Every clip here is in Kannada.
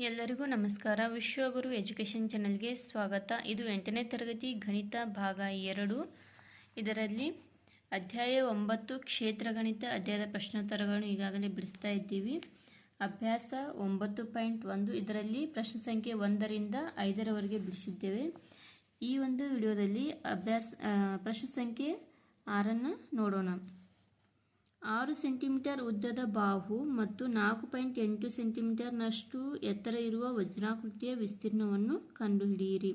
ಎಲ್ಲರಿಗೂ ನಮಸ್ಕಾರ. ವಿಶ್ವಗುರು ಎಜುಕೇಷನ್ ಚಾನಲ್ಗೆ ಸ್ವಾಗತ. ಇದು ಎಂಟನೇ ತರಗತಿ ಗಣಿತ ಭಾಗ ಎರಡು. ಇದರಲ್ಲಿ ಅಧ್ಯಾಯ ಒಂಬತ್ತು, ಕ್ಷೇತ್ರ ಗಣಿತ ಅಧ್ಯಾಯದ ಪ್ರಶ್ನೋತ್ತರಗಳನ್ನು ಈಗಾಗಲೇ ಬಿಡಿಸ್ತಾ ಇದ್ದೀವಿ. ಅಭ್ಯಾಸ ಒಂಬತ್ತು ಪಾಯಿಂಟ್ ಒಂದು. ಇದರಲ್ಲಿ ಪ್ರಶ್ನೆ ಸಂಖ್ಯೆ ಒಂದರಿಂದ ಐದರವರೆಗೆ ಬಿಡಿಸಿದ್ದೇವೆ. ಈ ಒಂದು ವಿಡಿಯೋದಲ್ಲಿ ಅಭ್ಯಾಸ ಪ್ರಶ್ನೆ ಸಂಖ್ಯೆ ಆರನ್ನು ನೋಡೋಣ. ಆರು ಸೆಂಟಿಮೀಟರ್ ಉದ್ದದ ಬಾಹು ಮತ್ತು ನಾಲ್ಕು ಪಾಯಿಂಟ್ ಎಂಟು ಸೆಂಟಿಮೀಟರ್ನಷ್ಟು ಎತ್ತರ ಇರುವ ವಜ್ರಾಕೃತಿಯ ವಿಸ್ತೀರ್ಣವನ್ನು ಕಂಡುಹಿಡಿಯಿರಿ.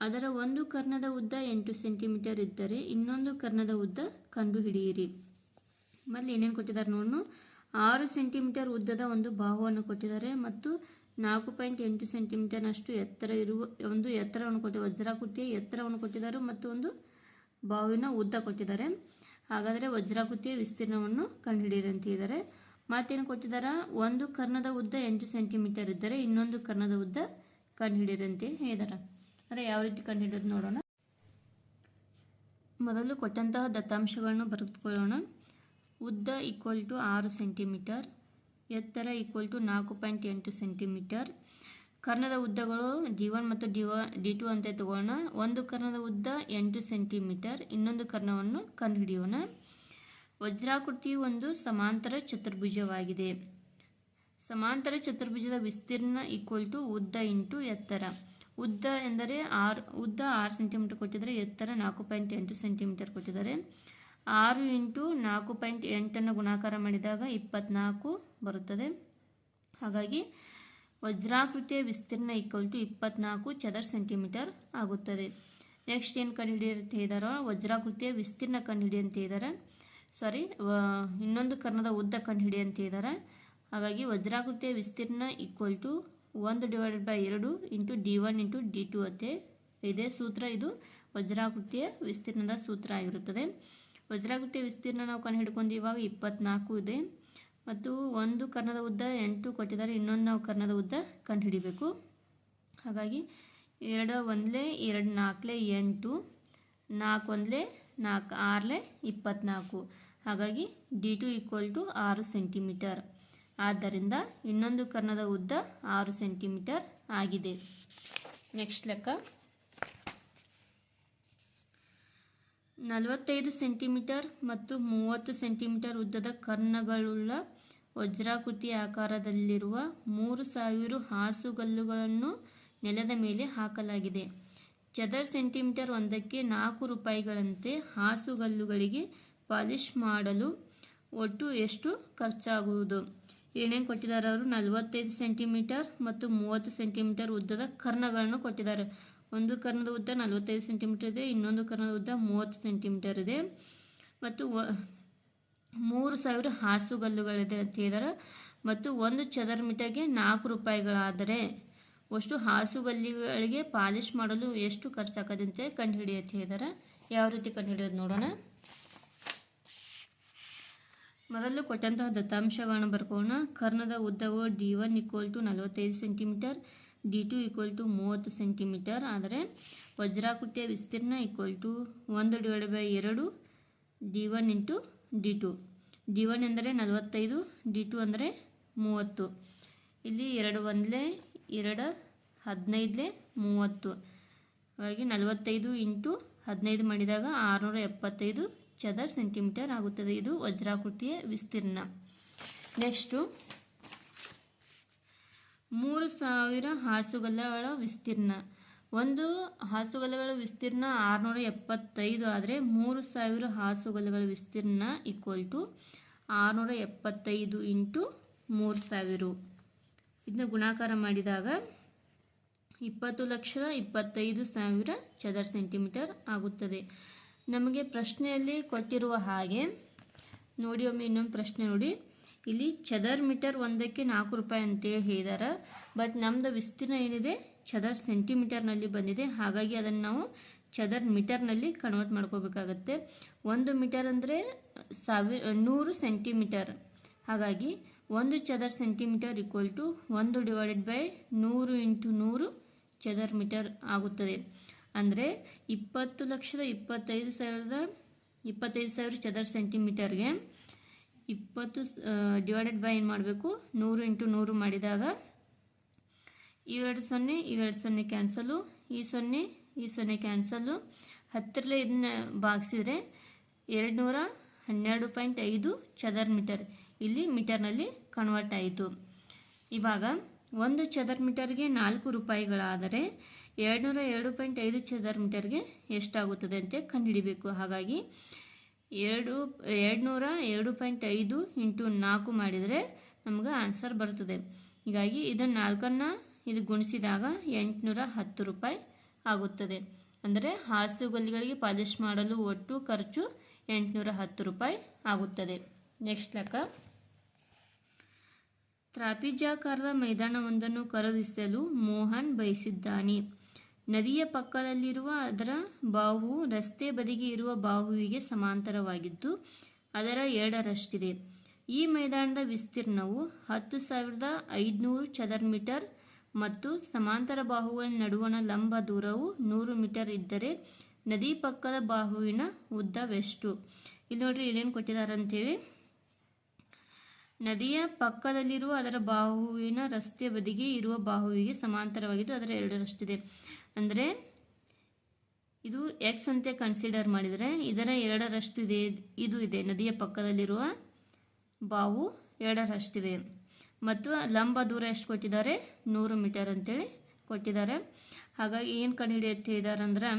ಅದರ ಒಂದು ಕರ್ಣದ ಉದ್ದ ಎಂಟು ಸೆಂಟಿಮೀಟರ್ ಇದ್ದರೆ ಇನ್ನೊಂದು ಕರ್ಣದ ಉದ್ದ ಕಂಡುಹಿಡಿಯಿರಿ. ಮೊದಲು ಏನೇನು ಕೊಟ್ಟಿದ್ದಾರೆ ನೋಡು ಆರು ಸೆಂಟಿಮೀಟರ್ ಉದ್ದದ ಒಂದು ಬಾಹುವನ್ನು ಕೊಟ್ಟಿದ್ದಾರೆ ಮತ್ತು ನಾಲ್ಕು ಪಾಯಿಂಟ್ ಎಂಟು ಸೆಂಟಿಮೀಟರ್ನಷ್ಟು ಎತ್ತರ ಇರುವ, ಒಂದು ಎತ್ತರವನ್ನು ಕೊಟ್ಟಿದ್ದಾರೆ ವಜ್ರಾಕೃತಿಯ ಎತ್ತರವನ್ನು ಕೊಟ್ಟಿದ್ದಾರೆ ಮತ್ತು ಒಂದು ಬಾಹುವಿನ ಉದ್ದ ಕೊಟ್ಟಿದ್ದಾರೆ. ಹಾಗಾದರೆ ವಜ್ರಾಕೃತಿಯ ವಿಸ್ತೀರ್ಣವನ್ನು ಕಂಡುಹಿಡಿಯಿರಿ ಅಂತ ಇದ್ದಾರೆ ಮತ್ತೇನು ಕೊಟ್ಟಿದ್ದಾರೆ? ಒಂದು ಕರ್ಣದ ಉದ್ದ ಎಂಟು ಸೆಂಟಿಮೀಟರ್ ಇದ್ದರೆ ಇನ್ನೊಂದು ಕರ್ಣದ ಉದ್ದ ಕಂಡುಹಿಡಿಯಿರಿ ಅಂತ ಹೇಳಿದ್ದಾರೆ ಅಂದರೆ ಯಾವ ರೀತಿ ಕಂಡುಹಿಡಿಯೋದು ನೋಡೋಣ. ಮೊದಲು ಕೊಟ್ಟಂತಹ ದತ್ತಾಂಶಗಳನ್ನು ಬರೆದುಕೊಳ್ಳೋಣ. ಉದ್ದ ಈಕ್ವಲ್ ಟು ಆರು ಸೆಂಟಿಮೀಟರ್, ಎತ್ತರ ಈಕ್ವಲ್ ಟು ನಾಲ್ಕು ಪಾಯಿಂಟ್ ಎಂಟು ಸೆಂಟಿಮೀಟರ್ ಕರ್ಣದ ಉದ್ದಗಳು ಡಿ ಒನ್ ಮತ್ತು ಡಿ ಡಿ ಟು ಅಂತ ತಗೊಳ್ಳೋಣ. ಒಂದು ಕರ್ಣದ ಉದ್ದ ಎಂಟು ಸೆಂಟಿಮೀಟರ್. ಇನ್ನೊಂದು ಕರ್ಣವನ್ನು ಕಂಡುಹಿಡಿಯೋಣ. ವಜ್ರಾಕೃತಿಯು ಒಂದು ಸಮಾಂತರ ಚತುರ್ಭುಜವಾಗಿದೆ. ಸಮಾಂತರ ಚತುರ್ಭುಜದ ವಿಸ್ತೀರ್ಣ ಈಕ್ವಲ್ ಟು ಉದ್ದ ಇಂಟು ಎತ್ತರ. ಉದ್ದ ಎಂದರೆ ಆರು, ಉದ್ದ ಆರು ಸೆಂಟಿಮೀಟರ್ ಕೊಟ್ಟಿದ್ದಾರೆ. ಎತ್ತರ ನಾಲ್ಕು ಪಾಯಿಂಟ್ ಎಂಟು ಸೆಂಟಿಮೀಟರ್ ಕೊಟ್ಟಿದ್ದಾರೆ. ಆರು ಇಂಟು ನಾಲ್ಕು ಪಾಯಿಂಟ್ ಎಂಟನ್ನು ಗುಣಾಕಾರ ಮಾಡಿದಾಗ ಇಪ್ಪತ್ನಾಲ್ಕು ಬರುತ್ತದೆ. ಹಾಗಾಗಿ ವಜ್ರಾಕೃತಿಯ ವಿಸ್ತೀರ್ಣ ಈಕ್ವಲ್ ಟು ಇಪ್ಪತ್ನಾಲ್ಕು ಚದರ್ ಸೆಂಟಿಮೀಟರ್ ಆಗುತ್ತದೆ. ನೆಕ್ಸ್ಟ್ ಏನು ಇದ್ದಾರೋ ವಜ್ರಾಕೃತಿಯ ವಿಸ್ತೀರ್ಣ ಕಂಡುಹಿಡಿ ಅಂತ ಸಾರಿ ಇನ್ನೊಂದು ಕರ್ಣದ ಉದ್ದ ಕಂಡುಹಿಡಿ ಅಂತ ಹಾಗಾಗಿ ವಜ್ರಾಕೃತಿಯ ವಿಸ್ತೀರ್ಣ ಈಕ್ವಲ್ ಟು ಒಂದು ಡಿವೈಡೆಡ್ ಬೈ ಎರಡು into D one into D two ಅತ್ತೆ. ಇದೆ ಸೂತ್ರ ಇದು. ವಜ್ರಾಕೃತಿಯ ವಿಸ್ತೀರ್ಣದ ಸೂತ್ರ ಆಗಿರುತ್ತದೆ. ವಜ್ರಾಕೃತಿಯ ವಿಸ್ತೀರ್ಣ ನಾವು ಕಂಡು ಇವಾಗ ಇಪ್ಪತ್ನಾಲ್ಕು ಇದೆ. ಮತ್ತು ಒಂದು ಕರ್ಣದ ಉದ್ದ ಎಂಟು ಕೊಟ್ಟಿದ್ದಾರೆ, ಇನ್ನೊಂದು ನಾವು ಕರ್ಣದ ಉದ್ದ ಕಂಡುಹಿಡಿಬೇಕು. ಹಾಗಾಗಿ ಎರಡು ಒಂದಲೇ ಎರಡು ನಾಲ್ಕಲೆ ಎಂಟು, ನಾಲ್ಕು ಒಂದಲೇ ನಾಲ್ಕು ಆರಲೆ ಇಪ್ಪತ್ನಾಲ್ಕು. ಹಾಗಾಗಿ ಡಿ ಟು ಈಕ್ವಲ್ ಟು ಆರು ಸೆಂಟಿಮೀಟರ್. ಆದ್ದರಿಂದ ಇನ್ನೊಂದು ಕರ್ಣದ ಉದ್ದ ಆರು ಸೆಂಟಿಮೀಟರ್ ಆಗಿದೆ. ನೆಕ್ಸ್ಟ್ ಲೆಕ್ಕ. ನಲವತ್ತೈದು ಸೆಂಟಿಮೀಟರ್ ಮತ್ತು ಮೂವತ್ತು ಸೆಂಟಿಮೀಟರ್ ಉದ್ದದ ಕರ್ಣಗಳುಳ್ಳ ವಜ್ರಾಕೃತಿ ಆಕಾರದಲ್ಲಿರುವ ಮೂರು ಸಾವಿರ ಹಾಸುಗಲ್ಲುಗಳನ್ನು ನೆಲದ ಮೇಲೆ ಹಾಕಲಾಗಿದೆ. ಚದರ್ ಸೆಂಟಿಮೀಟರ್ ಒಂದಕ್ಕೆ ನಾಲ್ಕು ರೂಪಾಯಿಗಳಂತೆ ಹಾಸುಗಲ್ಲುಗಳಿಗೆ ಪಾಲಿಷ್ ಮಾಡಲು ಒಟ್ಟು ಎಷ್ಟು ಖರ್ಚಾಗುವುದು? ಏನೇನು ಕೊಟ್ಟಿದ್ದಾರೆ ಅವರು ನಲವತ್ತೈದು ಸೆಂಟಿಮೀಟರ್ ಮತ್ತು ಮೂವತ್ತು ಸೆಂಟಿಮೀಟರ್ ಉದ್ದದ ಕರ್ಣಗಳನ್ನು ಕೊಟ್ಟಿದ್ದಾರೆ. ಒಂದು ಕರ್ಣದ ಉದ್ದ ನಲವತ್ತೈದು ಸೆಂಟಿಮೀಟರ್ ಇದೆ, ಇನ್ನೊಂದು ಕರ್ಣದ ಉದ್ದ ಮೂವತ್ತು ಸೆಂಟಿಮೀಟರ್ ಇದೆ. ಮತ್ತು ಮೂರು ಸಾವಿರ ಹಾಸುಗಲ್ಲುಗಳಿದೆ ಅಂತ ಹೇಳಿದಾರೆ. ಮತ್ತು ಒಂದು ಚದರ ಮೀಟರ್ಗೆ ನಾಲ್ಕು ರೂಪಾಯಿಗಳಾದರೆ ಅಷ್ಟು ಹಾಸುಗಲ್ಲಿಗಳಿಗೆ ಪಾಲಿಶ್ ಮಾಡಲು ಎಷ್ಟು ಖರ್ಚಾಗದೆ ಅಂತ ಕಂಡುಹಿಡಿ ಅಂತ ಹೇಳಿದ್ದಾರೆ ಯಾವ ರೀತಿ ಕಂಡುಹಿಡಿಯೋದು ನೋಡೋಣ. ಮೊದಲು ಕೊಟ್ಟಂತಹ ದತ್ತಾಂಶಗಳನ್ನು ಬರ್ಕೋಣ ಕರ್ಣದ ಉದ್ದವು ಡಿ ಒನ್ ಈಕ್ವಲ್ ಟು ನಲವತ್ತೈದು centimetre, D two equal to ಮೂವತ್ತು ಸೆಂಟಿಮೀಟರ್, ಆದರೆ ವಜ್ರಾಕೃತಿಯ ವಿಸ್ತೀರ್ಣ ಈಕ್ವಲ್ ಟು ಒಂದು ಡಿವೈಡ್ ಬೈ ಎರಡು, D one into D two. D one ಎಂದರೆ ನಲವತ್ತೈದು, ಡಿ ಟು ಅಂದರೆ ಮೂವತ್ತು. ಇಲ್ಲಿ ಎರಡು ಒಂದಲೇ, ಎರಡು ಹದಿನೈದಲೇ ಮೂವತ್ತು. ಹಾಗಾಗಿ ನಲವತ್ತೈದು ಇಂಟು ಹದಿನೈದು ಮಾಡಿದಾಗ ಆರುನೂರ ಎಪ್ಪತ್ತೈದು ಚದರ್ ಸೆಂಟಿಮೀಟರ್ ಆಗುತ್ತದೆ. ಇದು ವಜ್ರಾಕೃತಿಯ ವಿಸ್ತೀರ್ಣ. ನೆಕ್ಸ್ಟು, ಮೂರು ಸಾವಿರ ಹಾಸುಗಲ್ಲಗಳ ವಿಸ್ತೀರ್ಣ. ಒಂದು ಹಾಸುಗಲ್ಲುಗಳ ವಿಸ್ತೀರ್ಣ ಆರುನೂರ ಎಪ್ಪತ್ತೈದು ಆದರೆ ಮೂರು ಸಾವಿರ ಹಾಸುಗಲ್ಲುಗಳ ವಿಸ್ತೀರ್ಣ ಈಕ್ವಲ್ ಟು ಆರುನೂರ ಎಪ್ಪತ್ತೈದು ಇಂಟು ಮೂರು ಸಾವಿರ. ಇದನ್ನ ಗುಣಾಕಾರ ಮಾಡಿದಾಗ ಇಪ್ಪತ್ತು ಲಕ್ಷದ ಇಪ್ಪತ್ತೈದು ಸಾವಿರ ಚದರ್ ಸೆಂಟಿಮೀಟರ್ ಆಗುತ್ತದೆ. ನಮಗೆ ಪ್ರಶ್ನೆಯಲ್ಲಿ ಕೊಟ್ಟಿರುವ ಹಾಗೆ, ನೋಡಿ ಒಮ್ಮೆ ಇನ್ನೊಂದು ಪ್ರಶ್ನೆ ನೋಡಿ. ಇಲ್ಲಿ ಚದರ್ ಮೀಟರ್ ಒಂದಕ್ಕೆ ನಾಲ್ಕು ರೂಪಾಯಿ ಅಂತೇಳಿ ಹೇಳಿದಾರೆ ಬಟ್ ನಮ್ಮದು ವಿಸ್ತೀರ್ಣ ಏನಿದೆ? ಚದರ್ ಸೆಂಟಿಮೀಟರ್ನಲ್ಲಿ ಬಂದಿದೆ. ಹಾಗಾಗಿ ಅದನ್ನು ನಾವು ಚದರ್ ಮೀಟರ್ನಲ್ಲಿ ಕನ್ವರ್ಟ್ ಮಾಡ್ಕೋಬೇಕಾಗತ್ತೆ. ಒಂದು ಮೀಟರ್ ಅಂದರೆ ಸಾವಿ ನೂರು ಸೆಂಟಿಮೀಟರ್ ಹಾಗಾಗಿ ಒಂದು ಚದರ್ ಸೆಂಟಿಮೀಟರ್ ಈಕ್ವಲ್ ಟು ಒಂದು ಡಿವೈಡೆಡ್ ಬೈ ನೂರು ಇಂಟು ನೂರು ಚದರ್ ಮೀಟರ್ ಆಗುತ್ತದೆ. ಅಂದರೆ ಇಪ್ಪತ್ತು ಲಕ್ಷದ ಇಪ್ಪತ್ತೈದು ಸಾವಿರದ ಇಪ್ಪತ್ತೈದು ಸಾವಿರ ಚದರ್ ಸೆಂಟಿಮೀಟರ್ಗೆ ಇಪ್ಪತ್ತು ಡಿವೈಡೆಡ್ ಬೈ ಏನು ಮಾಡಬೇಕು? ನೂರು ಇಂಟು ನೂರು ಮಾಡಿದಾಗ ಇವೆರಡು ಸೊನ್ನೆ ಇವೆರಡು ಸೊನ್ನೆ ಕ್ಯಾನ್ಸಲು ಈ ಸೊನ್ನೆ ಈ ಸೊನ್ನೆ ಕ್ಯಾನ್ಸಲ್ಲು ಹತ್ತರಲ್ಲೇ ಇದನ್ನ ಭಾಗಿಸಿದರೆ ಎರಡು ನೂರ ಹನ್ನೆರಡು ಪಾಯಿಂಟ್ ಐದು ಚದರ್ ಮೀಟರ್. ಇಲ್ಲಿ ಮೀಟರ್ನಲ್ಲಿ ಕನ್ವರ್ಟ್ ಆಯಿತು. ಇವಾಗ ಒಂದು ಚದರ್ ಮೀಟರ್ಗೆ ನಾಲ್ಕು ರೂಪಾಯಿಗಳಾದರೆ ಎರಡುನೂರ ಎರಡು ಪಾಯಿಂಟ್ ಐದು ಚದರ್ ಮೀಟರ್ಗೆ ಎಷ್ಟಾಗುತ್ತದೆ ಅಂತ ಕಂಡುಹಿಡಿಬೇಕು. ಹಾಗಾಗಿ ಎರಡು, ಎರಡುನೂರ ಎರಡು ಪಾಯಿಂಟ್ ಐದು ಇಂಟು ನಾಲ್ಕು ಮಾಡಿದರೆ ನಮ್ಗೆ ಆನ್ಸರ್ ಬರ್ತದೆ. ಹೀಗಾಗಿ ಇದನ್ನು ನಾಲ್ಕನ್ನು ಇದು ಗುಣಿಸಿದಾಗ ಎಂಟುನೂರ ಹತ್ತು ರೂಪಾಯಿ ಆಗುತ್ತದೆ. ಅಂದರೆ ಹಾಸುಗಲ್ಲಿಗಳಿಗೆ ಪಾಲಿಶ್ ಮಾಡಲು ಒಟ್ಟು ಖರ್ಚು ಎಂಟುನೂರ ಹತ್ತು ರೂಪಾಯಿ ಆಗುತ್ತದೆ. ನೆಕ್ಸ್ಟ್ ಲೆಕ್ಕ. ತ್ರಾಪಿಜಾಕಾರದ ಮೈದಾನವೊಂದನ್ನು ಖರೀದಿಸಲು ಮೋಹನ್ ಬಯಸಿದ್ದಾನೆ. ನದಿಯ ಪಕ್ಕದಲ್ಲಿರುವ ಅದರ ಬಾಹು ರಸ್ತೆ ಬದಿಗೆ ಇರುವ ಬಾಹುವಿಗೆ ಸಮಾಂತರವಾಗಿದ್ದು ಅದರ ಎರಡರಷ್ಟಿದೆ. ಈ ಮೈದಾನದ ವಿಸ್ತೀರ್ಣವು ಹತ್ತು ಸಾವಿರದ ಐದುನೂರು ಚದರ್ ಮೀಟರ್ ಮತ್ತು ಸಮಾಂತರ ಬಾಹುಗಳ ನಡುವಣ ಲಂಬ ದೂರವು ನೂರು ಮೀಟರ್ ಇದ್ದರೆ ನದಿ ಪಕ್ಕದ ಬಾಹುವಿನ ಉದ್ದವೆಷ್ಟು? ಇಲ್ಲಿ ನೋಡ್ರಿ ಏನೇನು ಕೊಟ್ಟಿದ್ದಾರೆ ಅಂತೇಳಿ. ನದಿಯ ಪಕ್ಕದಲ್ಲಿರುವ ಅದರ ಬಾಹುವಿನ ರಸ್ತೆ ಬದಿಗೆ ಇರುವ ಬಾಹುವಿಗೆ ಸಮಾಂತರವಾಗಿದ್ದು ಅದರ ಎರಡರಷ್ಟಿದೆ. ಅಂದರೆ ಇದು ಎಕ್ಸ್ ಅಂತೆ ಕನ್ಸಿಡರ್ ಮಾಡಿದರೆ ಇದರ ಎರಡರಷ್ಟು ಇದೆ ಇದು ಇದೆ. ನದಿಯ ಪಕ್ಕದಲ್ಲಿರುವ ಬಾವು ಎರಡರಷ್ಟಿದೆ. ಮತ್ತು ಲಂಬ ದೂರ ಎಷ್ಟು ಕೊಟ್ಟಿದ್ದಾರೆ? ನೂರು ಮೀಟರ್ ಅಂತೇಳಿ ಕೊಟ್ಟಿದ್ದಾರೆ. ಹಾಗಾಗಿ ಏನು ಕಂಡುಹಿಡಿಯುತ್ತಿದ್ದಾರೆ ಅಂದ್ರೆ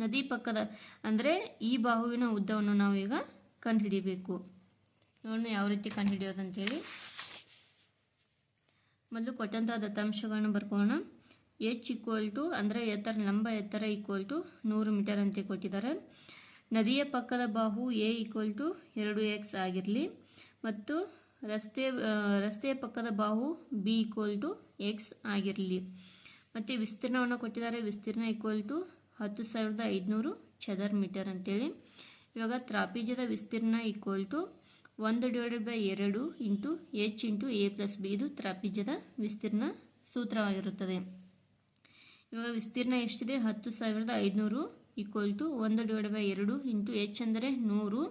ನದಿ ಪಕ್ಕದ ಅಂದರೆ ಈ ಬಾಹುವಿನ ಉದ್ದವನ್ನು ನಾವು ಈಗ ಕಂಡುಹಿಡಿಬೇಕು ನೋಡೋಣ ಯಾವ ರೀತಿ ಕಂಡು ಕಂಡುಹಿಡಿಯೋದಂತೇಳಿ ಮೊದಲು ಕೊಟ್ಟಂಥ ದತ್ತಾಂಶಗಳನ್ನು ಬರ್ಕೋಣ. ಎಚ್ ಈಕ್ವಲ್ ಟು ಅಂದರೆ ಎತ್ತರ, ಲಂಬ ಎತ್ತರ ಈಕ್ವಲ್ ಟು ನೂರು ಮೀಟರ್ ಅಂತ ಕೊಟ್ಟಿದ್ದಾರೆ. ನದಿಯ ಪಕ್ಕದ ಬಾಹು ಎ ಈಕ್ವಲ್ ಟು ಎರಡು ಎಕ್ಸ್ ಆಗಿರಲಿ. ಮತ್ತು ರಸ್ತೆ ರಸ್ತೆಯ ಪಕ್ಕದ ಬಾಹು ಬಿ ಈಕ್ವಲ್ ಟು ಎಕ್ಸ್ ಆಗಿರಲಿ. ಮತ್ತು ವಿಸ್ತೀರ್ಣವನ್ನು ಕೊಟ್ಟಿದ್ದಾರೆ. ವಿಸ್ತೀರ್ಣ ಈಕ್ವಲ್ ಟು ಹತ್ತು ಸಾವಿರದ ಐದುನೂರು ಚದರ್ ಮೀಟರ್ ಅಂತೇಳಿ. ಇವಾಗ ತ್ರಾಪೀಜದ ವಿಸ್ತೀರ್ಣ ಈಕ್ವಲ್ ಟು ಒಂದು ಡಿವೈಡೆಡ್ ಬೈ ಎರಡು into H into A plus B ಇದು ತ್ರಾಪೀಜದ ವಿಸ್ತೀರ್ಣ ಸೂತ್ರವಾಗಿರುತ್ತದೆ. ಇವಾಗ ವಿಸ್ತೀರ್ಣ ಎಷ್ಟಿದೆ? ಹತ್ತು ಸಾವಿರದ ಐದುನೂರು ಈಕ್ವಲ್ ಟು ಒಂದು ಡಿವೈಡೆಡ್ ಬೈ ಎರಡು ಇಂಟು ಎಚ್ ಅಂದರೆ ನೂರು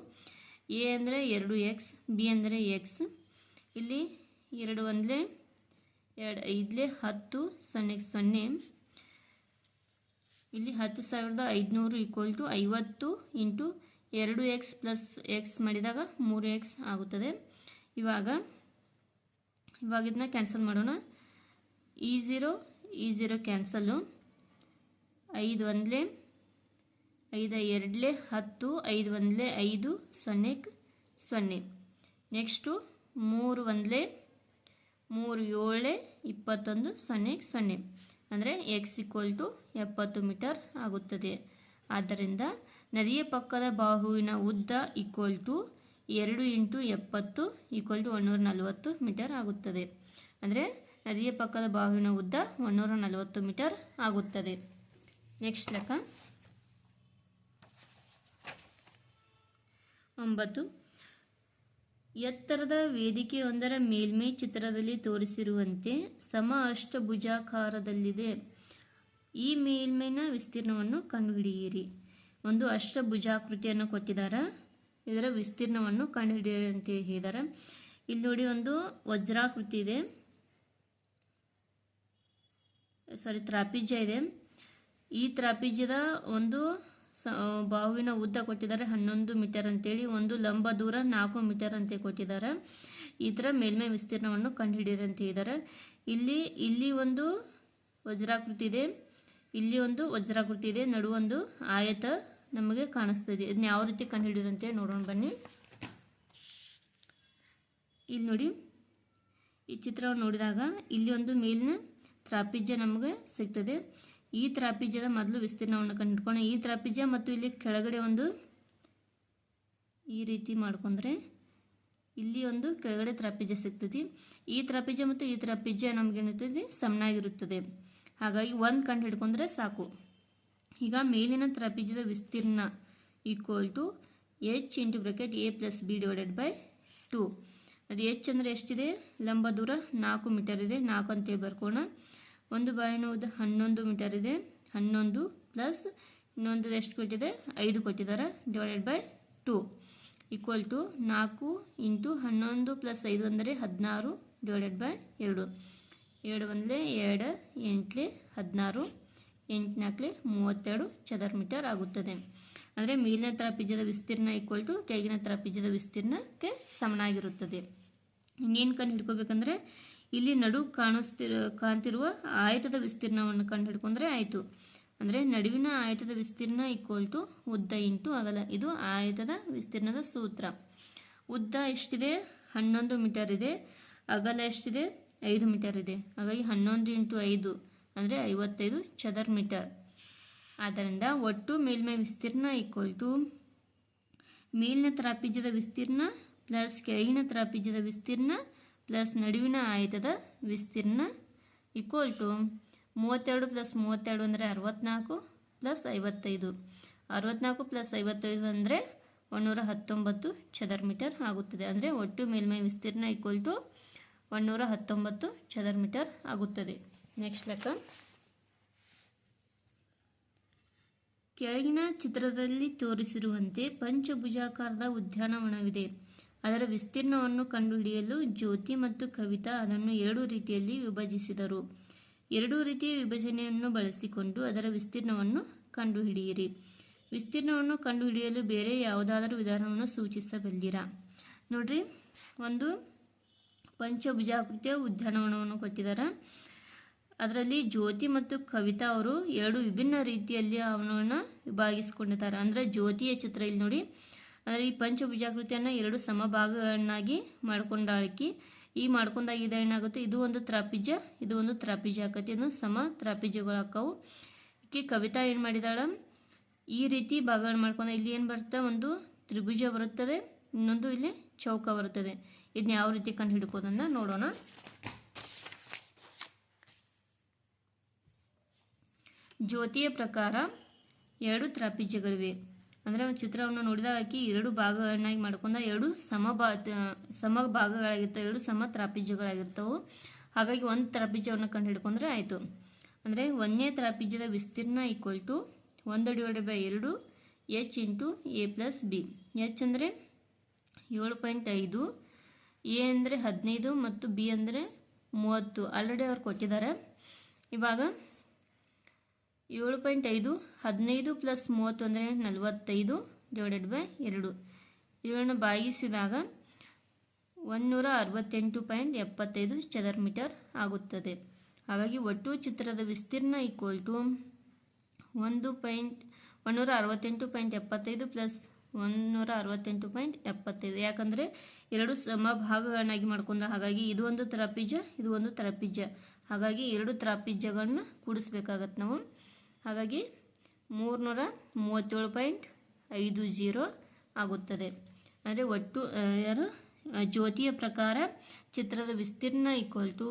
ಎ ಅಂದರೆ ಎರಡು ಎಕ್ಸ್ ಬಿ ಅಂದರೆ ಎಕ್ಸ್ ಇಲ್ಲಿ ಎರಡು ಒಂದಲೇ, ಎರಡು ಐದಲೇ, ಹತ್ತು ಸೊನ್ನೆಗೆ ಸೊನ್ನೆ. ಇಲ್ಲಿ ಹತ್ತು ಸಾವಿರದ ಐದುನೂರು ಈಕ್ವಲ್ ಟು ಐವತ್ತು ಇಂಟು ಎರಡು ಎಕ್ಸ್ ಪ್ಲಸ್ ಎಕ್ಸ್ ಮಾಡಿದಾಗ ಮೂರು ಎಕ್ಸ್ ಆಗುತ್ತದೆ. ಇವಾಗ ಇವಾಗ ಇದನ್ನ ಕ್ಯಾನ್ಸಲ್ ಮಾಡೋಣ. ಈ ಝೀರೋ ಈ ಝೀರೋ ಕ್ಯಾನ್ಸಲ್ಲು ಐದು ಒಂದಲೇ, ಐದು ಎರಡಲೇ, ಹತ್ತು, ಐದು ಒಂದಲೇ, ಐದು ಸೊನ್ನೆಗೆ ಸೊನ್ನೆ. ನೆಕ್ಸ್ಟು ಮೂರು ಒಂದಲೇ, ಮೂರು ಏಳೆ, ಇಪ್ಪತ್ತೊಂದು ಸೊನ್ನೆ ಸೊನ್ನೆ. ಅಂದರೆ ಎಕ್ಸ್ ಇಕ್ವಲ್ ಟು ಎಪ್ಪತ್ತು ಮೀಟರ್ ಆಗುತ್ತದೆ. ಆದ್ದರಿಂದ ನದಿಯ ಪಕ್ಕದ ಬಾಹುವಿನ ಉದ್ದ ಈಕ್ವಲ್ ಟು ಎರಡು ಇಂಟು ಎಪ್ಪತ್ತು ಈಕ್ವಲ್ ಟು ಒನ್ನೂರ ನಲವತ್ತು ಮೀಟರ್ ಆಗುತ್ತದೆ. ಅಂದರೆ ನದಿಯ ಪಕ್ಕದ ಬಾಹುವಿನ ಉದ್ದ ಒನ್ನೂರ ನಲವತ್ತು ಮೀಟರ್ ಆಗುತ್ತದೆ. ನೆಕ್ಸ್ಟ್ ಲೆಕ್ಕ. ಒಂಬತ್ತು. ಎತ್ತರದ ವೇದಿಕೆಯೊಂದರ ಮೇಲ್ಮೈ ಚಿತ್ರದಲ್ಲಿ ತೋರಿಸಿರುವಂತೆ ಸಮ ಅಷ್ಟಭುಜಾಕಾರದಲ್ಲಿದೆ. ಈ ಮೇಲ್ಮೈನ ವಿಸ್ತೀರ್ಣವನ್ನು ಕಂಡುಹಿಡಿಯಿರಿ. ಒಂದು ಅಷ್ಟಭುಜಾಕೃತಿಯನ್ನು ಕೊಟ್ಟಿದ್ದಾರೆ. ಇದರ ವಿಸ್ತೀರ್ಣವನ್ನು ಕಂಡುಹಿಡಿಯಿರಿ ಅಂತ ಹೇಳಿದ್ದಾರೆ. ಇಲ್ಲಿ ನೋಡಿ ಒಂದು ವಜ್ರಾಕೃತಿ ಇದೆ. ಸಾರಿ ತ್ರಾಪಿಜ್ಯ ಇದೆ. ಈ ತ್ರಾಪಿಜ್ಯದ ಒಂದು ಬಾಹುವಿನ ಉದ್ದ ಕೊಟ್ಟಿದ್ದಾರೆ. ಹನ್ನೊಂದು ಮೀಟರ್ ಅಂತೇಳಿ ಒಂದು ಲಂಬ ದೂರ ನಾಲ್ಕು ಮೀಟರ್ ಅಂತ ಕೊಟ್ಟಿದ್ದಾರೆ. ಥರ ಮೇಲ್ಮೈ ವಿಸ್ತೀರ್ಣವನ್ನು ಕಂಡುಹಿಡಿಯಿರಿ ಅಂತ ಹೇಳಿದ್ದಾರೆ. ಇಲ್ಲಿ ಇಲ್ಲಿ ಒಂದು ವಜ್ರಾಕೃತಿ ಇದೆ. ಇಲ್ಲಿ ಒಂದು ವಜ್ರಾಕೃತಿ ಇದೆ. ನಡುವೊಂದು ಆಯತ ನಮಗೆ ಕಾಣಿಸ್ತಿದೆ ಇದನ್ನ ಯಾವ ರೀತಿ ಕಂಡುಹಿಡಿಯೋದಂತೆ ನೋಡೋಣ ಬನ್ನಿ. ಇಲ್ಲಿ ನೋಡಿ, ಈ ಚಿತ್ರವನ್ನು ನೋಡಿದಾಗ ಇಲ್ಲಿ ಒಂದು ಮೇಲಿನ ತ್ರಾಪಿಜ್ಯ ನಮಗೆ ಸಿಗ್ತದೆ. ಈ ತ್ರಾಪಿಜ್ಯದ ಮೊದಲು ವಿಸ್ತೀರ್ಣವನ್ನು ಕಂಡುಕೊಳ್ಳೋಣ. ಈ ತ್ರಾಪಿಜ್ಯ ಮತ್ತು ಇಲ್ಲಿ ಕೆಳಗಡೆ ಒಂದು ಈ ರೀತಿ ಮಾಡ್ಕೊಂಡ್ರೆ ಇಲ್ಲಿ ಒಂದು ಕೆಳಗಡೆ ತ್ರಾಪಿಜ್ಯ ಸಿಗ್ತದೆ. ಈ ತ್ರಾಪಿಜ್ಯ ಮತ್ತು ಈ ತ್ರಾಪಿಜ್ಯ ನಮಗೇನಿರ್ತದೆ? ಸಮನಾಗಿರುತ್ತದೆ. ಹಾಗಾಗಿ ಒಂದು ಕಂಡು ಹಿಡ್ಕೊಂಡ್ರೆ ಸಾಕು. ಈಗ ಮೇಲಿನ ತ್ರಾಪಿಜ್ಯದ ವಿಸ್ತೀರ್ಣ equal to H into bracket A plus B divided by two ಅದು ಎಚ್ ಅಂದರೆ ಎಷ್ಟಿದೆ? ಲಂಬ ದೂರ ನಾಲ್ಕು ಮೀಟರ್ ಇದೆ. ನಾಲ್ಕು ಅಂತೇಳಿ ಬರ್ಕೋಣ. ಒಂದು ಬಾಯಿನ ಉದ್ದ ಹನ್ನೊಂದು ಮೀಟರ್ ಇದೆ. ಹನ್ನೊಂದು ಪ್ಲಸ್ ಇನ್ನೊಂದು ಎಷ್ಟು ಕೊಟ್ಟಿದೆ? ಐದು ಕೊಟ್ಟಿದ್ದಾರೆ. Divided by two equal to ನಾಲ್ಕು ಇಂಟು ಹನ್ನೊಂದು ಪ್ಲಸ್ ಐದು ಅಂದರೆ ಹದಿನಾರು. ಡಿವೈಡೆಡ್ ಬೈ ಎರಡು. ಎರಡು ಒಂದಲೇ ಎರಡು, ಎಂಟ್ಲಿ ಹದಿನಾರು ಎಂಟು ಮೂವತ್ತೆರಡು ಚದರ ಮೀಟರ್ ಆಗುತ್ತದೆ. ಅಂದರೆ ಮೇಲಿನ ತ್ರಾಪಿಜ್ಯದ ವಿಸ್ತೀರ್ಣ ಈಕ್ವಲ್ ಟು ಕೆಳಗಿನ ತ್ರಾಪಿಜ್ಯದ ವಿಸ್ತೀರ್ಣಕ್ಕೆ ಸಮನಾಗಿರುತ್ತದೆ. ಇನ್ನೇನು ಕಂಡು ಹಿಡ್ಕೋಬೇಕಂದ್ರೆ ಇಲ್ಲಿ ನಡು ಕಾಣಿಸ್ತಿರ, ಕಾಣ್ತಿರುವ ಆಯತದ ವಿಸ್ತೀರ್ಣವನ್ನು ಕಂಡುಹಿಡ್ಕೊಂಡ್ರೆ ಆಯಿತು. ಅಂದರೆ ನಡುವಿನ ಆಯತದ ವಿಸ್ತೀರ್ಣ ಈಕ್ವಲ್ ಟು ಉದ್ದ ಇಂಟು ಅಗಲ. ಇದು ಆಯತದ ವಿಸ್ತೀರ್ಣದ ಸೂತ್ರ. ಉದ್ದ ಎಷ್ಟಿದೆ? ಹನ್ನೊಂದು ಮೀಟರ್ ಇದೆ. ಅಗಲ ಎಷ್ಟಿದೆ? ಐದು ಮೀಟರ್ ಇದೆ. ಹಾಗಾಗಿ ಹನ್ನೊಂದು ಇಂಟು ಐದು ಅಂದರೆ ಐವತ್ತೈದು ಚದರ್ ಮೀಟರ್. ಆದ್ದರಿಂದ ಒಟ್ಟು ಮೇಲ್ಮೈ ವಿಸ್ತೀರ್ಣ ಈಕ್ವಲ್ ಟು ಮೇಲಿನ ತ್ರಾಪಿಜ್ಯದ ವಿಸ್ತೀರ್ಣ ಪ್ಲಸ್ ಕೆಳಗಿನ ತ್ರಾಪಿಜ್ಯದ ವಿಸ್ತೀರ್ಣ ಪ್ಲಸ್ ನಡುವಿನ ಆಯತದ ವಿಸ್ತೀರ್ಣ ಈಕ್ವಲ್ ಟು ಮೂವತ್ತೆರಡು ಪ್ಲಸ್ ಮೂವತ್ತೆರಡು ಅಂದರೆ ಅರವತ್ನಾಲ್ಕು ಪ್ಲಸ್ ಐವತ್ತೈದು. ಅರವತ್ನಾಲ್ಕು ಪ್ಲಸ್ ಐವತ್ತೈದು ಅಂದರೆ ಒನ್ನೂರ ಹತ್ತೊಂಬತ್ತು ಚದರ್ ಮೀಟರ್ ಆಗುತ್ತದೆ. ಅಂದರೆ ಒಟ್ಟು ಮೇಲ್ಮೈ ವಿಸ್ತೀರ್ಣ ಈಕ್ವಲ್ ಟು ಒಂದೂರ ಹತ್ತೊಂಬತ್ತು ಚದರ್ ಮೀಟರ್ ಆಗುತ್ತದೆ. ನೆಕ್ಸ್ಟ್ ಲೆಕ್ಕ. ಕೆಳಗಿನ ಚಿತ್ರದಲ್ಲಿ ತೋರಿಸಿರುವಂತೆ ಪಂಚಭುಜಾಕಾರದ ಉದ್ಯಾನವನವಿದೆ. ಅದರ ವಿಸ್ತೀರ್ಣವನ್ನು ಕಂಡುಹಿಡಿಯಲು ಜ್ಯೋತಿ ಮತ್ತು ಕವಿತಾ ಅದನ್ನು ಎರಡು ರೀತಿಯಲ್ಲಿ ವಿಭಜಿಸಿದರು. ಎರಡೂ ರೀತಿಯ ವಿಭಜನೆಯನ್ನು ಬಳಸಿಕೊಂಡು ಅದರ ವಿಸ್ತೀರ್ಣವನ್ನು ಕಂಡುಹಿಡಿಯಿರಿ. ವಿಸ್ತೀರ್ಣವನ್ನು ಕಂಡುಹಿಡಿಯಲು ಬೇರೆ ಯಾವುದಾದರೂ ವಿಧಾನವನ್ನು ಸೂಚಿಸಬಲ್ಲಿರಾ? ನೋಡ್ರಿ, ಒಂದು ಪಂಚಭುಜಾಕೃತಿಯ ಉದ್ಯಾನವನವನ್ನು ಕೊಟ್ಟಿದ್ದಾರೆ ಅದರಲ್ಲಿ ಜ್ಯೋತಿ ಮತ್ತು ಕವಿತಾ ಅವರು ಎರಡು ವಿಭಿನ್ನ ರೀತಿಯಲ್ಲಿ ಅವನನ್ನು ವಿಭಾಗಿಸಿಕೊಂಡಿದ್ದಾರೆ. ಅಂದರೆ ಜ್ಯೋತಿಯ ಚಿತ್ರ ಇಲ್ಲಿ ನೋಡಿ. ಅಂದರೆ ಈ ಪಂಚಭುಜಾಕೃತಿಯನ್ನು ಎರಡು ಸಮಭಾಗಗಳನ್ನಾಗಿ ಮಾಡ್ಕೊಂಡಾಕಿ ಈ ಮಾಡ್ಕೊಂಡಾಗಿದ ಏನಾಗುತ್ತೆ? ಇದು ಒಂದು ತ್ರಾಪಿಜ, ಇದು ಒಂದು ತ್ರಾಪಿಜ ಆಕತಿ ಇದು ಸಮ ತ್ರಾಪಿಜ್ಯಗಳಾಕವು ಈಕೆ ಕವಿತಾ ಏನು ಮಾಡಿದಾಳ? ಈ ರೀತಿ ಭಾಗಗಳನ್ನು ಮಾಡ್ಕೊಂಡ ಇಲ್ಲಿ ಏನು ಬರುತ್ತೆ ಒಂದು ತ್ರಿಭುಜ ಬರುತ್ತದೆ, ಇನ್ನೊಂದು ಇಲ್ಲಿ ಚೌಕ ಬರುತ್ತದೆ. ಇದನ್ನ ಯಾವ ರೀತಿ ಕಂಡು ಹಿಡ್ಕೋದನ್ನ ನೋಡೋಣ. ಜ್ಯೋತಿಯ ಪ್ರಕಾರ ಎರಡು ತ್ರಾಪಿಜ್ಯಗಳಿವೆ ಅಂದರೆ ಒಂದು ಚಿತ್ರವನ್ನು ನೋಡಿದಾಗ ಆಕಿ ಎರಡು ಭಾಗಗಳನ್ನಾಗಿ ಮಾಡ್ಕೊಂಡ, ಎರಡು ಸಮ ಬಾ ಸಮ ಭಾಗಗಳಾಗಿರ್ತವೆ, ಎರಡು ಸಮ ತ್ರಾಪಿಜ್ಯಗಳಾಗಿರ್ತವೆ. ಹಾಗಾಗಿ ಒಂದು ತ್ರಾಪಿಜ್ಯವನ್ನು ಕಂಡು ಹಿಡ್ಕೊಂಡ್ರೆ ಆಯಿತು. ಅಂದರೆ ಒಂದನೇ ತ್ರಾಪಿಜ್ಯದ ವಿಸ್ತೀರ್ಣ ಈಕ್ವಲ್ ಟು ಒಂದು ಡಿವೈಡೆಡ್ ಬೈ ಎರಡು H into A plus B H ಅಂದರೆ ಏಳು ಪಾಯಿಂಟ್ ಐದು ಎ ಅಂದರೆ ಹದಿನೈದು ಮತ್ತು ಬಿ ಅಂದರೆ ಮೂವತ್ತು. ಆಲ್ರೆಡಿ ಅವ್ರು ಕೊಟ್ಟಿದ್ದಾರೆ. ಇವಾಗ ಏಳು ಪಾಯಿಂಟ್ ಐದು, ಹದಿನೈದು ಪ್ಲಸ್ ಮೂವತ್ತು ಅಂದರೆ ನಲವತ್ತೈದು ಡಿವೈಡೆಡ್ ಬೈ ಎರಡು. ಇವುಗಳನ್ನು ಭಾಗಿಸಿದಾಗ ಒಂದೂರ ಅರವತ್ತೆಂಟು ಪಾಯಿಂಟ್ ಎಪ್ಪತ್ತೈದು ಚದರ್ ಮೀಟರ್ ಆಗುತ್ತದೆ. ಹಾಗಾಗಿ ಒಟ್ಟು ಚಿತ್ರದ ವಿಸ್ತೀರ್ಣ ಈಕ್ವಲ್ ಟು ಒಂದು ಪಾಯಿಂಟ್, ಒಂದೂರ ಅರವತ್ತೆಂಟು ಪಾಯಿಂಟ್ ಎಪ್ಪತ್ತೈದು ಪ್ಲಸ್ ಒಂದೂರ ಅರವತ್ತೆಂಟು ಪಾಯಿಂಟ್ ಎಪ್ಪತ್ತೈದು. ಯಾಕಂದರೆ ಎರಡು ಸಮ ಭಾಗಗಳನ್ನಾಗಿ ಮಾಡ್ಕೊಂಡ ಹಾಗಾಗಿ ಇದು ಒಂದು ತ್ರಾಪಿಜ್ಯ, ಇದು ಒಂದು ತ್ರಾಪಿಜ್ಯ. ಹಾಗಾಗಿ ಎರಡು ತ್ರಾಪಿಜ್ಯಗಳನ್ನ ಕೂಡಿಸ್ಬೇಕಾಗತ್ತೆ ನಾವು. ಹಾಗಾಗಿ ಮೂರುನೂರ ಮೂವತ್ತೇಳು ಪಾಯಿಂಟ್ ಐದು ಜೀರೋ ಆಗುತ್ತದೆ. ಅಂದರೆ ಒಟ್ಟು ಯಾರು? ಜ್ಯೋತಿಯ ಪ್ರಕಾರ ಚಿತ್ರದ ವಿಸ್ತೀರ್ಣ ಈಕ್ವಲ್ ಟು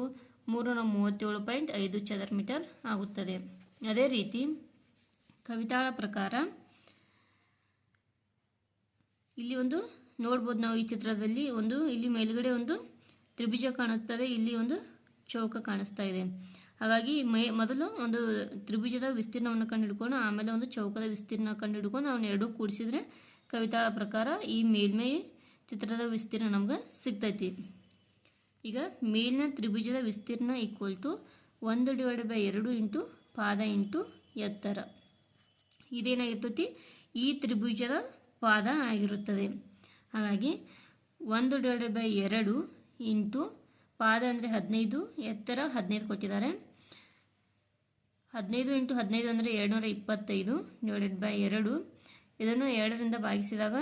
ಮೂರುನೂರ ಮೂವತ್ತೇಳು ಪಾಯಿಂಟ್ ಐದು ಚದರ್ ಮೀಟರ್ ಆಗುತ್ತದೆ. ಅದೇ ರೀತಿ ಕವಿತಾಳ ಪ್ರಕಾರ ಇಲ್ಲಿ ಒಂದು ನೋಡ್ಬೋದು ನಾವು ಈ ಚಿತ್ರದಲ್ಲಿ ಒಂದು, ಇಲ್ಲಿ ಮೇಲ್ಗಡೆ ಒಂದು ತ್ರಿಭುಜ ಕಾಣಿಸ್ತದೆ ಇಲ್ಲಿ ಒಂದು ಚೌಕ ಕಾಣಿಸ್ತಾ ಇದೆ. ಹಾಗಾಗಿ ಮೇ, ಮೊದಲು ಒಂದು ತ್ರಿಭುಜದ ವಿಸ್ತೀರ್ಣವನ್ನು ಕಂಡುಹಿಡ್ಕೊಂಡು, ಆಮೇಲೆ ಒಂದು ಚೌಕದ ವಿಸ್ತೀರ್ಣ ಕಂಡುಹಿಡ್ಕೊಂಡು ಅವನ್ನ ಎರಡೂ ಕೂಡಿಸಿದ್ರೆ ಕವಿತಾಳ ಪ್ರಕಾರ ಈ ಮೇಲ್ಮೈ ಚಿತ್ರದ ವಿಸ್ತೀರ್ಣ ನಮ್ಗೆ ಸಿಗ್ತೈತಿ. ಈಗ ಮೇಲಿನ ತ್ರಿಭುಜದ ವಿಸ್ತೀರ್ಣ ಈಕ್ವಲ್ ಟು ಒಂದು ಡಿವೈಡ್ ಬೈ ಎರಡು ಇಂಟು ಪಾದ ಇಂಟು ಎತ್ತರ. ಇದೇನಾಗಿರ್ತೈತಿ? ಈ ತ್ರಿಭುಜದ ಪಾದ ಆಗಿರುತ್ತದೆ. ಹಾಗಾಗಿ ಒಂದು ಡಿವೈಡ್ ಬೈ ಎರಡು ಇಂಟು ಪಾದ ಅಂದರೆ ಹದಿನೈದು, ಎತ್ತರ ಹದಿನೈದು ಕೊಟ್ಟಿದ್ದಾರೆ. ಹದಿನೈದು ಇಂಟು ಹದಿನೈದು ಅಂದರೆ ಎರಡುನೂರ ಇಪ್ಪತ್ತೈದು ಡಿವೈಡೆಡ್ ಬೈ ಎರಡು. ಇದನ್ನು ಎರಡರಿಂದ ಭಾಗಿಸಿದಾಗ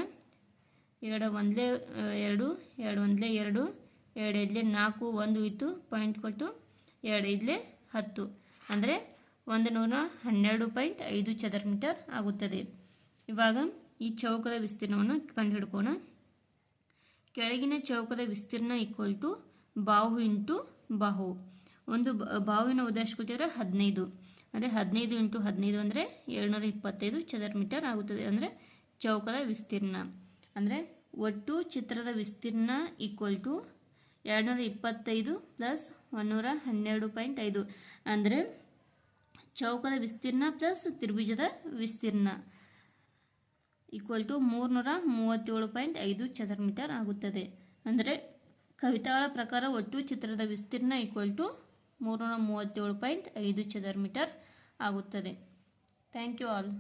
ಎರಡು ಒಂದಲೇ ಎರಡು ಎರಡು ಒಂದಲೇ ಎರಡು ಎರಡು ಇದ್ಲೆ ನಾಲ್ಕು, ಒಂದು ಇತ್ತು ಪಾಯಿಂಟ್ ಕೊಟ್ಟು ಎರಡು ಇದ್ಲೆ ಹತ್ತು. ಅಂದರೆ ಒಂದು ನೂರ ಹನ್ನೆರಡು ಪಾಯಿಂಟ್ ಐದು ಚದರ ಮೀಟರ್ ಆಗುತ್ತದೆ. ಇವಾಗ ಈ ಚೌಕದ ವಿಸ್ತೀರ್ಣವನ್ನು ಕಂಡುಹಿಡ್ಕೋಣ. ಕೆಳಗಿನ ಚೌಕದ ವಿಸ್ತೀರ್ಣ ಈಕ್ವಲ್ ಟು ಬಾಹು ಇಂಟು ಬಾಹು. ಒಂದು ಬಾಹುವಿನ ಕೊಟ್ಟಿದ್ರೆ ಹದಿನೈದು. ಅಂದರೆ ಹದಿನೈದು ಇಂಟು ಹದಿನೈದು ಅಂದರೆ ಏಳ್ನೂರ ಇಪ್ಪತ್ತೈದು ಚದರ ಮೀಟರ್ ಆಗುತ್ತದೆ. ಅಂದರೆ ಚೌಕದ ವಿಸ್ತೀರ್ಣ. ಅಂದರೆ ಒಟ್ಟು ಚಿತ್ರದ ವಿಸ್ತೀರ್ಣ ಈಕ್ವಲ್ ಟು ಎರಡುನೂರ ಇಪ್ಪತ್ತೈದು ಪ್ಲಸ್ ಒನ್ನೂರ ಹನ್ನೆರಡು ಪಾಯಿಂಟ್ ಐದು. ಅಂದರೆ ಚೌಕದ ವಿಸ್ತೀರ್ಣ ಪ್ಲಸ್ ತ್ರಿಭುಜದ ವಿಸ್ತೀರ್ಣ ಈಕ್ವಲ್ ಟು ಮೂರುನೂರ ಮೂವತ್ತೇಳು ಪಾಯಿಂಟ್ ಐದು ಚದರ ಮೀಟರ್ ಆಗುತ್ತದೆ. ಅಂದರೆ ಕವಿತಾಳ ಪ್ರಕಾರ ಒಟ್ಟು ಚಿತ್ರದ ವಿಸ್ತೀರ್ಣ ಈಕ್ವಲ್ ಟು ಮೂರುನೂರ ಮೂವತ್ತೇಳು ಪಾಯಿಂಟ್ ಐದು ಚದರ ಮೀಟರ್ ಆಗುತ್ತದೆ. Thank you all